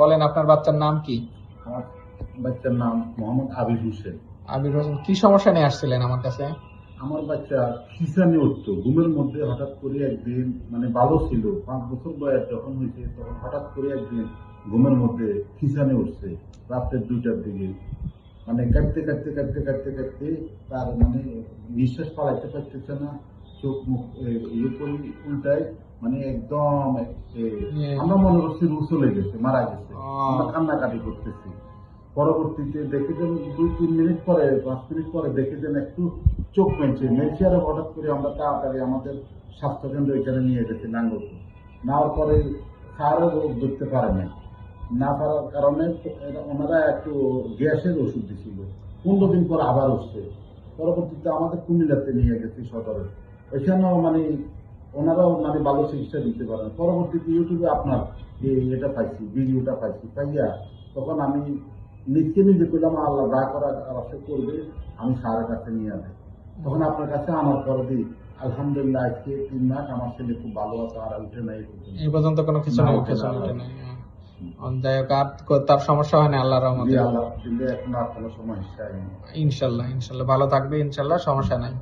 বলেন আপনার বাচ্চার নাম কি আমার বাচ্চার নাম মোহাম্মদ আবির হোসেন আবির হোসেন কি সমস্যা নিয়ে আসছিলেন আমার কাছে আমার বাচ্চা খিসানি উঠতো ঘুমের মধ্যে হঠাৎ করে একদিন মানে ভালো ছিল পাঁচ বছর বয়স যখন হয়েছে তখন হঠাৎ করে একদিন ঘুমের মধ্যে খিসানি উঠছে রাত্রের দুইটার দিকে মানে কাটতে কাটতে কাটতে কাটতে কাটতে তার মানে নিঃশ্বাস পালাইতে পারতেছে না চোখ মুখ ইয়ে করি উল্টায় মানে একদম। আমরা মনে করছি রু চলে গেছে মারা গেছে। আমরা কান্নাকাটি করতেছি। পরবর্তীতে দেখে দেন দুই তিন মিনিট পরে পাঁচ মিনিট পরে দেখে দেন একটু চোখ মেলছে। মেলছে আর হঠাৎ করে আমরা তাড়াতাড়ি আমাদের স্বাস্থ্যকেন্দ্র এখানে নিয়ে গেছি নাঙ্গলপুর নেওয়ার পরে খাওয়ারও রোগ ধরতে পারে না না পারার কারণে ওনারা একটু গ্যাসের ওষুধ দিছিল। পনেরো দিন পর আবার উঠছে পরবর্তীতে আমাদের কুমিল্লাতে নিয়ে গেছি সদরে। ওইখানেও মানে ওনারাও মানে ভালো চিকিৎসা দিতে পারেন। পরবর্তীতে ইউটিউবে আপনার এই এটা পাইছি ভিডিওটা পাইছি পাইয়া তখন আমি নিজকে নিজে করলাম আল্লাহ যা করার আবশ্যক করবে আমি সারের কাছে নিয়ে আসি তখন আপনার কাছে আনার পরে দিই আলহামদুলিল্লাহ আজকে তিন মাস আমার ছেলে খুব ভালো আছে আর উঠে নাই এই পর্যন্ত। কোনো কিছু না, নাই। যাই হোক আর তার সমস্যা হয় না আল্লাহর রহমতে। ইনশাল্লাহ ইনশাল্লাহ। ভালো থাকবে ইনশাল্লাহ সমস্যা নাই।